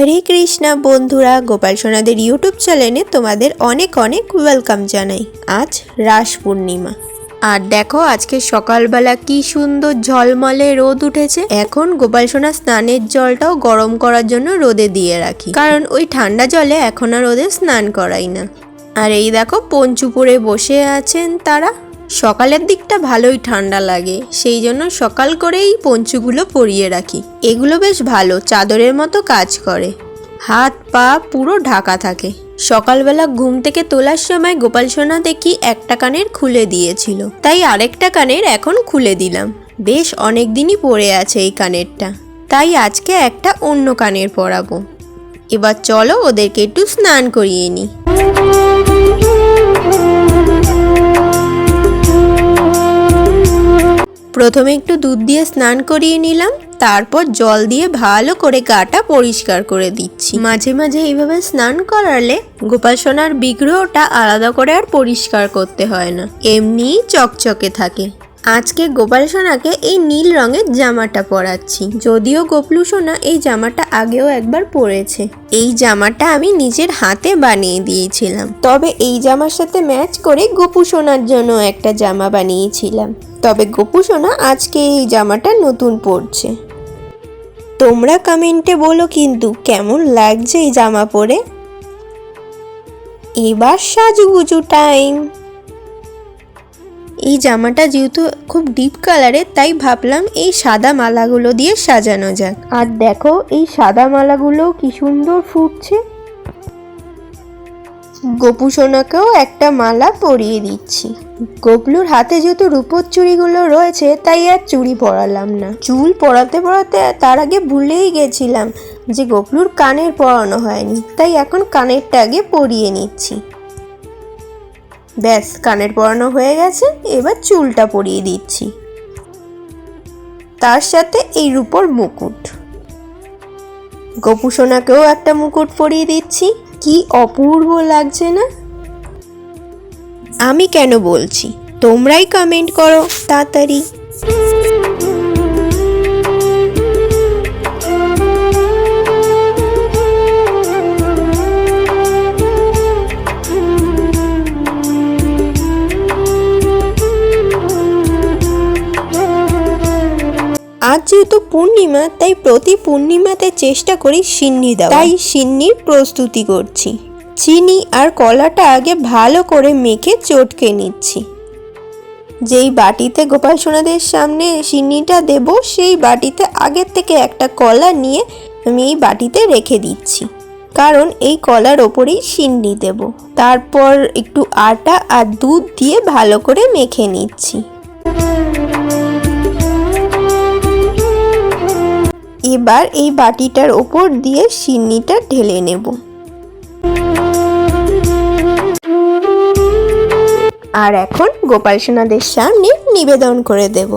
হরে কৃষ্ণা বন্ধুরা, গোপাল সোনাদের ইউটিউব চ্যানেলে তোমাদের অনেক অনেক ওয়েলকাম জানাই। আজ রাস পূর্ণিমা। আর দেখো আজকে সকালবেলা কি সুন্দর ঝলমলে রোদ উঠেছে। এখন গোপাল সোনা স্নানের জলটাও গরম করার জন্য রোদে দিয়ে রাখি। কারণ ওই ঠান্ডা জলে এখন আর রোদে স্নান করাই না। আর এই দেখো পঞ্চুপুরে বসে আছেন তারা। সকালের দিকটা ভালোই ঠান্ডা লাগে, সেই জন্য সকাল করেই পঞ্চুগুলো পরিয়ে রাখি। এগুলো বেশ ভালো, চাদরের মতো কাজ করে। হাত, পা পুরো ঢাকা থাকে। সকালবেলা ঘুম থেকে তোলার সময় গোপাল সোনা দেখি একটা কানের খুলে দিয়েছিল। তাই আরেকটা কানের এখন খুলে দিলাম। বেশ অনেক দিনই পড়ে আছে এই কানেরটা। তাই আজকে একটা অন্য কানের পরাবো। এবার চলো ওদেরকে একটু স্নান করিয়ে নিই। প্রথমে একটু দুধ দিয়ে স্নান করিয়ে নিলাম, তারপর জল দিয়ে ভালো করে গাটা পরিষ্কার করে দিচ্ছি। মাঝে মাঝে এইভাবে স্নান করালে গোপাল সোনার বিগ্রহটা আলাদা করে আর পরিষ্কার করতে হয় না, এমনিই চকচকে থাকে। আজকে গোপাল সোনাকে এই নীল রঙের জামাটা পরাচ্ছি, যদিও গোপলু সোনা এই জামাটা আগেও একবার পরেছে। এই জামাটা আমি নিজের হাতে বানিয়ে দিয়েছিলাম, তবে এই জামার সাথে ম্যাচ করে গোপু সোনার জন্য একটা জামা বানিয়েছিলাম। তবে গোপু সোনা আজকে এই জামাটা নতুন পরছে। তোমরা কমেন্টে বলো কিন্তু কেমন লাগছে এই জামা পরে? এবার সাজুগুজু টাইম এই জামাটা যেহেতু খুব ডিপ কালারের তাই ভাবলাম এই সাদা মালাগুলো দিয়ে সাজানো যাক। আর দেখো এই সাদা মালাগুলো কি সুন্দর ফুটছে। গোপু সোনাকেও একটা মালা পরিয়ে দিচ্ছি। গোপলুর হাতে যেহেতু রূপোর চুড়িগুলো রয়েছে, তাই আর চুড়ি পরালাম না। চুল পরাতে পরাতে তার আগে ভুলেই গেছিলাম যে গোপলুর কানের পরানো হয়নি, তাই এখন কানেরটা আগে পরিয়ে নিচ্ছি। ব্যাস, কানের পরানো হয়ে গেছে, এবার চুলটা পরিয়ে দিচ্ছি। তার সাথে এই রূপোর মুকুট। গোপু সোনাকেও একটা মুকুট পরিয়ে দিচ্ছি। কি অপূর্ব লাগছে না? আমি কেন বলছি? তোমরাই কমেন্ট করো তাড়াতাড়ি। আজ যেহেতু পূর্ণিমা, তাই প্রতি পূর্ণিমাতে চেষ্টা করি সিন্নি দেওয়া তাই সিন্নির প্রস্তুতি করছি। চিনি আর কলাটা আগে ভালো করে মেখে চটকে নিচ্ছি। যেই বাটিতে গোপাল সোনাদের সামনে সিন্নিটা দেব, সেই বাটিতে আগের থেকে একটা কলা নিয়ে আমি এই বাটিতে রেখে দিচ্ছি। কারণ এই কলার ওপরেই সিন্নি দেব। তারপর একটু আটা আর দুধ দিয়ে ভালো করে মেখে নিচ্ছি। এবার এই বাটিটার ওপর দিয়ে সিন্নিটা ঢেলে নেব। আর এখন গোপাল সোনাদের সামনে নিবেদন করে দেব।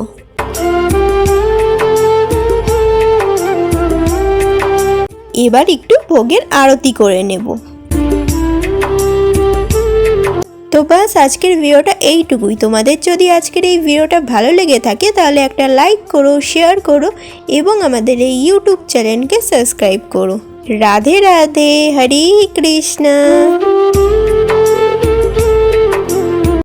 এবার একটু ভোগের আরতি করে নেব। বাস আজকের ভিডিওটা এইটুকুই। তোমাদের যদি আজকের এই ভিডিওটা ভালো লেগে থাকে, তাহলে একটা লাইক করো, শেয়ার করো এবং আমাদের এই ইউটিউব চ্যানেলকে সাবস্ক্রাইব করো। রাধে রাধে, হরে কৃষ্ণ।